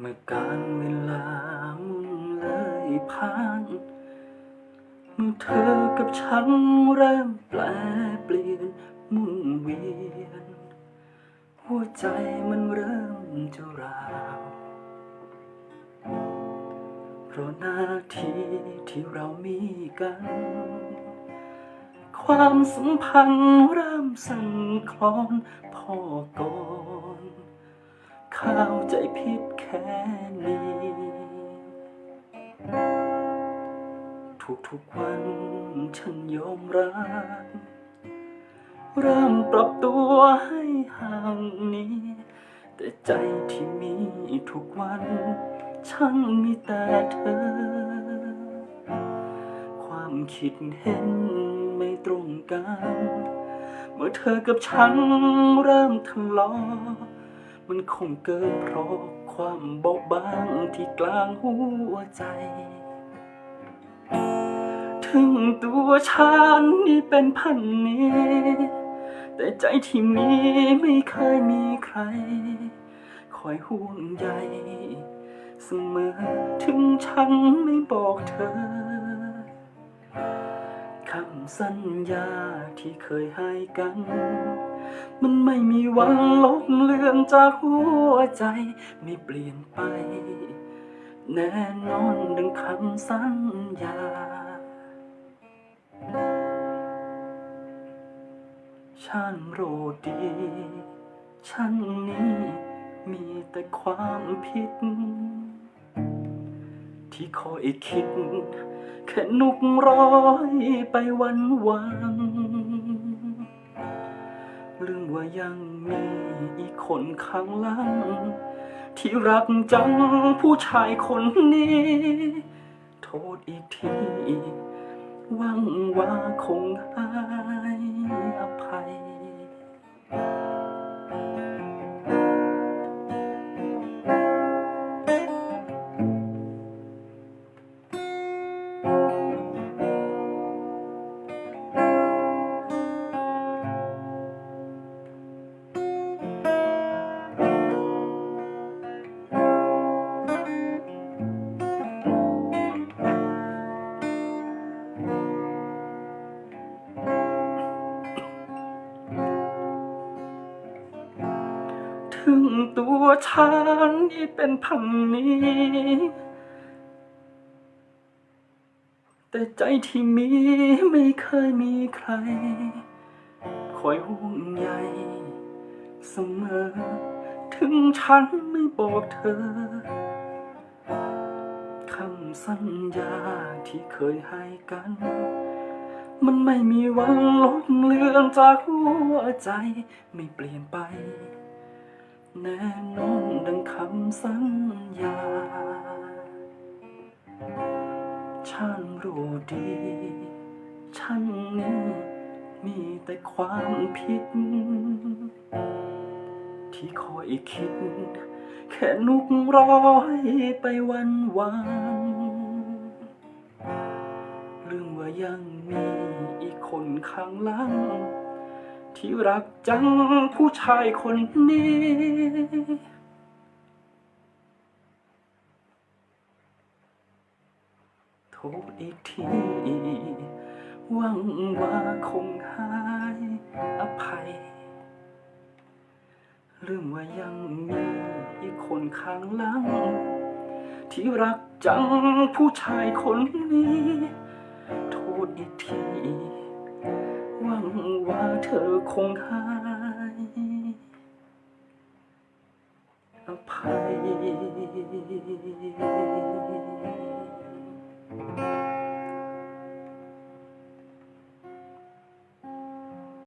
เมื่อการเวลามุนเลยผ่านเมื่อเธอกับฉันเริ่มแปลเปลี่ยนมุ่นเวียน หัวใจมันเริ่มจะราวเพราะนาทีที่เรามีกัน ความสัมพันธ์เริ่มสั่นคลอนพ่อกอน เข้าใจผิดแค่นี้ ทุกๆวันฉันยอมรับเริ่มปรับตัวให้ห่างนี้ แต่ใจที่มีทุกวันฉันมีแต่เธอ ความคิดเห็นไม่ตรงกัน เมื่อเธอกับฉันเริ่มทะเลาะ มันคงเกิดเพราะความเบอบบางที่กลางหัวใจ ถึงตัวฉันนี่เป็นพันนี้ แต่ใจที่มีไม่เคยมีใคร คอยห่วงใยเสมอถึงฉันไม่บอกเธอคำสัญญาที่เคยให้กัน มันไม่มีวันลบเลือนจากหัวใจ ไม่เปลี่ยนไป แน่นอนดังคำสัญญา ฉันรู้ดี ฉันนี้มีแต่ความผิด ที่คอยคิด แค่นุกร้อยไปวันวัน เรื่องว่ายังมีอีกคนข้างหลัง ที่รักจังผู้ชายคนนี้ โทษอีกทีหวังว่าคงให้อภัย ถึงตัวฉันนี่เป็นพันนี้ แต่ใจที่มีไม่เคยมีใคร คอยห่วงใยเสมอ ถึงฉันไม่บอกเธอคำสัญญาที่เคยให้กัน มันไม่มีวันลบเลือนจากหัวใจไม่เปลี่ยนไป แน่นอนดังคำสัญญา ฉันรู้ดี ฉันนี้มีแต่ความผิด ที่คอยคิด แค่นุกร้อยไปวันวันเรื่องว่ายังมีอีกคนข้างหลัง ที่รักจังผู้ชายคนนี้ โทษอีกทีหวังว่าคงหายอภัยเรื่องว่ายังมีอีกคนข้างหลัง ที่รักจังผู้ชายคนนี้ โทษอีกที อคงหายอภัย